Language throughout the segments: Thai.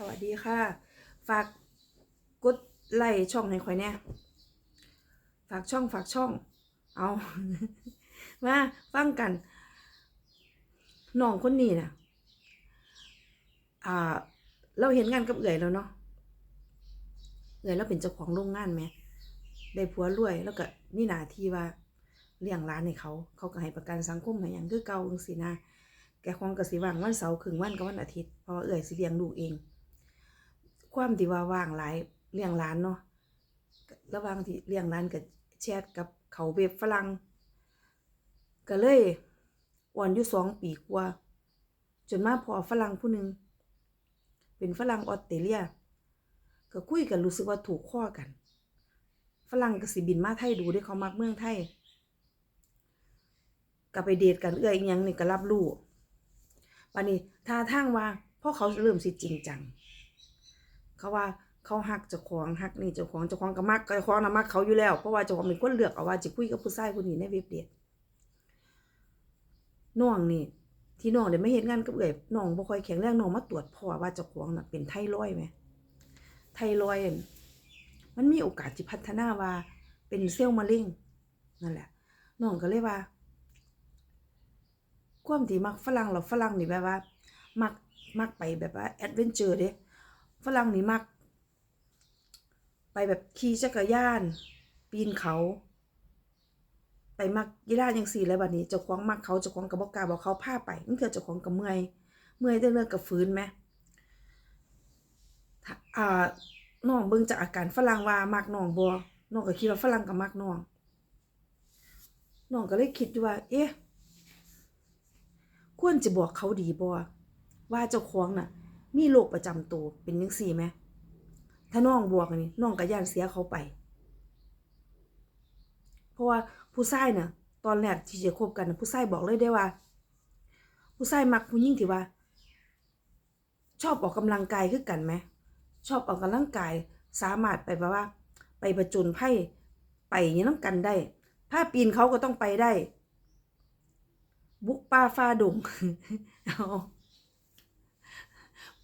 สวัสดีค่ะ ฝากกดไลค์ช่องให้ข่อยเนี่ยฝากช่องฝากช่อง เอามาฟังกันน้องคนนี้น่ะ อ่า เราเห็นงานกับเอื่อยแล้วเนาะ เอื่อยเราเป็นเจ้าของโรงงานไหม ได้ผัวรวยแล้วก็มีหน้าที่ว่าเลี้ยงร้านให้เขา เขาก็ให้ประกันสังคมให้หยังคือเก่าจังซี่นะ แกคงกสิว่างวันเสาร์ครึ่งวันกับวันอาทิตย์ เพราะเอื่อยสิเลี้ยงลูกเอง ความที่ว่าว่างหลายเลี้ยงร้านเนาะระหว่างที่เลี้ยงร้านกับแชทกับเขาเว็บฝรั่งก็เลยอ่อนอยู่สองปีกว่า จนมาพอฝรั่งผู้หนึ่งเป็นฝรั่งออสเตรเลีย ก็คุยกันรู้สึกว่าถูกข้อกัน ฝรั่งก็สิบินมาไทยดูได้เขามักเมืองไทยก็ไปเดทกันเอื้อยอิหยังนี่ก็รับรู้วันนี้ท่าทางว่าเพราะเขาเริ่มสิจริงจัง เขาว่าเขาหักเจ้าของหักนี่เจ้าของเจ้าของก็มักเจ้าของน่ะมักเขาอยู่แล้วเพราะว่าเจ้าของเป็นคนเลือกเอาว่าจะคุยกับผู้ชายคนนี้ในเว็บเดทน้องนี่ ที่น้องได้ไม่เห็นงานกับเอ่ยน้องบ่ค่อยแข็งแรงน้องมาตรวจพ่อว่าเจ้าของน่ะเป็นไทรอยไหมไทรอยมันมีโอกาสที่พัฒนาว่าเป็นเซลล์มะเร็งนั่นแหละน้องก็เลยว่าความที่มักฝรั่งเราฝรั่งนี่แบบว่า มักมักไปแบบว่าแอดเวนเจอร์เด้ ฝรั่งนี่มัก ไปแบบขี่จักรยาน ปีนเขา ไปมักยีราจังสี่เลยบัดนี้เจ้าของมักเขาเจ้าของกับบอกกาบอกเขาพาไปมันคือเจ้าของกับเมื่อยเมื่อยได้เรื่องกับฟื้นไหมอ่าน้องเบิ่งจากอาการฝรั่งว่ามักน้องบ่น้องก็คิดว่าฝรั่งก็มักน้องน้องก็เลยคิดอยู่ว่า เอ๊ะควรจะบอกเขาดีบ่ว่าเจ้าของน่ะ มีโรคประจำตัวเป็นจังซี่ไหมถ้าน้องบอกนี่น้องก็ย่านเสียเขาไป เพราะว่าผู้ชายน่ะตอนแรกที่จะคบกันผู้ชายบอกเลยได้ว่า ผู้ชายมักผู้หญิงที่ว่า ชอบออกกำลังกายคือกันไหมชอบออกกำลังกายสามารถไปแบบว่า ไปประจนไพ่ไปย่างนี้น้ำกันได้ ถ้าปีนเขาก็ต้องไปได้ บุกป่าฟ้าดงเอา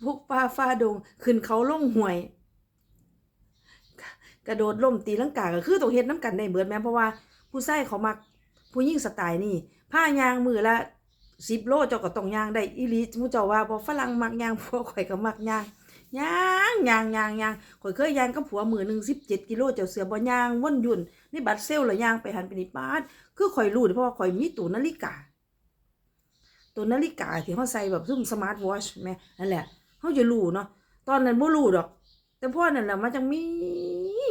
บุกป่าฟ้าดง ขึ้นเขาล่งห่วย กระโดดล่มตีลังกาก็คือต้องเฮ็ดน้ำกันได้เบิดแม่นเพราะว่าผู้ชายเขามักผู้หญิงสไตล์นี่ผ้ายางมือละสิบโลเจ้าก็ต้องยางได้อีลีมูเจ้าว่าบ่ฝรั่งมักยางพวกข่อยก็มักยางยางยางยางยางข่อยเคยยางกับผัวมือหนึ่งสิบเจ็ดกิโลเจ้าเสือบ่ยางว่นยุ่นนี่บัตรเซลล์ละยางไปหันไปนี่ปาดคือข่อยรู้เด้อเพราะว่าข่อยมีตู้นาฬิกา ตัวนาฬิกาที่เขาใส่แบบซุ่มสมาร์ทวอชแม่นั่นแหละ เขาจะรู้เนาะตอนนั้นบ่รู้ดอก แต่พ่อนั่นแหละมันจังมี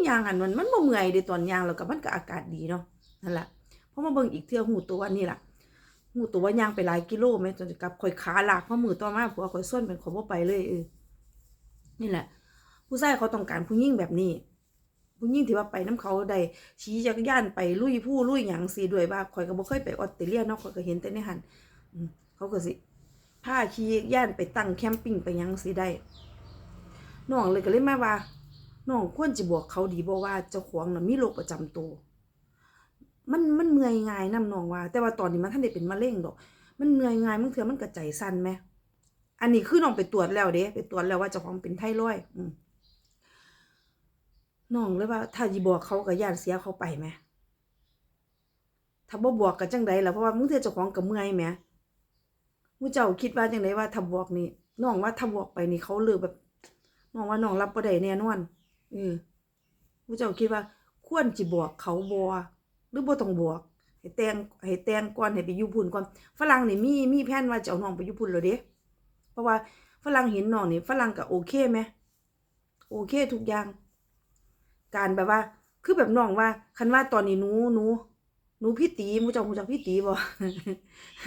ยางอันมันมันบ่เมื่อยเด้ตอนยางแล้วก็มันก็อากาศดีเนาะนั่นแหละพอมาเบิ่งอีกเทื่อหูตัวนี่ล่ะหูตัวว่ายางไปหลายกิโลแม่จนจะกลับข่อยขาหลากเพราะมือต่อมาผัวข่อยส้นเป็นขอบ่ไปเลยเออนี่แหละ ผู้ชายเขาต้องการผู้หญิงแบบนี้ผู้หญิงที่ว่าไปน้ำเขาได้ขี่จักรยานไปลุยผู้ลุยหยังสิด้วยว่าข่อยก็บ่เคยไปออสเตรเลียเนาะข่อยก็เห็นแต่ในหันเขาก็สิ พาขี่ย่านไปตั้งแคมปิ้งไปยังสิได้น้องเลยก็เลยมาว่าน้องควรจะบอกเขาดีบ่ว่าเจ้าของน่ะมีโรคประจำตัวมันมันเมื่อยง่ายนํน้องว่า แต่ว่าตอนนี้มันท่านได้เป็นมะเร็งดอก มันเมื่อยง่ายมันเถื่อมันก็ใจสั่นไหมอันนี้คือน้องไปตรวจแล้วเด้ไปตรวจแล้วว่าเจ้าของเป็นไทรอยด์อืน้องเลยว่า ถ้าสิบอกเขาก็ย่านเสียเขาไปไหมถ้าบ่บอกก็จังไดล่ะเพราะว่ามึงเถื่อเจ้าของก็เมื่อยแหม มูเจ้าคิดว่าจังไดว่าถ้าบอกนี่น้องว่าถ้าบอกไปนี่เขาเลือแบบน้องว่าน้องรับบ่ได้แน่นอนเออมูเจ้าคิดว่า ควรสิบอกเขาบ่หรือบ่ต้องบอกให้แตงให้แตงก่อนให้ไปยู่พุ่นก่อนฝรั่งนี่มีมีแผนว่าจะเอาน้องไปยู่พุ่นแล้วเด้เพราะว่าฝรั่งเห็นน้องนี่ฝรั่งก็โอเคไหมโอเคทุกอย่าง การแบบว่า คือแบบน้องว่า คันว่าตอนนี้หนูหนู หนูพี่ตีมูเจ้ามูจักพี่ตีบ่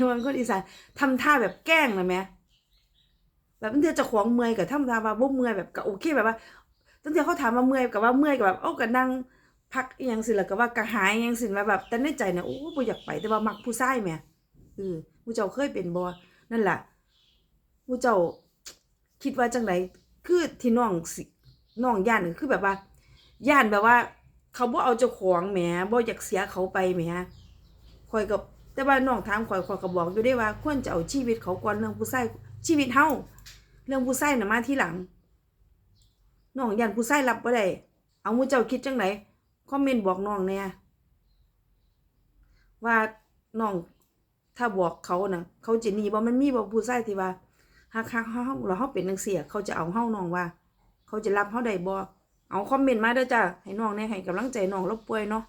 มันคนอีสานทำท่าแบบแกล้งนะแม่แบบตั้งแต่จะของเมื่อยกับทำท่าว่าบ่เมื่อยแบบก็โอเคแบบว่าตั้งแต่เขาถามว่าเมื่อยกับว่าเมื่อยกับแบบเอ้าก็นั่งพักอหยังสิแล้วก็ว่ากระหายอหยังสิแล้วแบบแต่ในใจเนี่ยโอ้บ่อยากไปแต่ว่ามักผู้ชายแหม่เออผู้เจ้าเคยเป็นบ่นั่นแหละผู้เจ้าคิดว่าจังไดคือที่น้องสิน้องย่านคือแบบว่าย่านแบบว่า เขาบ่เอาเจ้าของแหมบ่อยากเสียเขาไปแหมคอยกับแต่ว่าน้องถามข่อยข่อยก็บอกอยู่ได้ว่าควรจะเอาชีวิตเขาก่อนเรื่องผู้ชายชีวิตเฮาเรื่องผู้ชายน่ะมาที่หลังน้องยันผู้ชายรับบ่ได้เอามู่เจ้าคิดจังไดคอมเมนต์บอกน้องแหน่ยว่าน้องถ้าบอกเขาน่ะเขาจะหนีบ่มันมีบ่ผู้ชายที่ว่าฮักเฮาแล้วเฮาเป็นจังซี่อะเขาจะเอาเฮาน้องว่า เขาจะรับเฮาได้บ่ เอาคอมเมนต์มาเด้อจ้าให้น้องแหน่ให้กำลังใจน้องรบป่วยเนาะ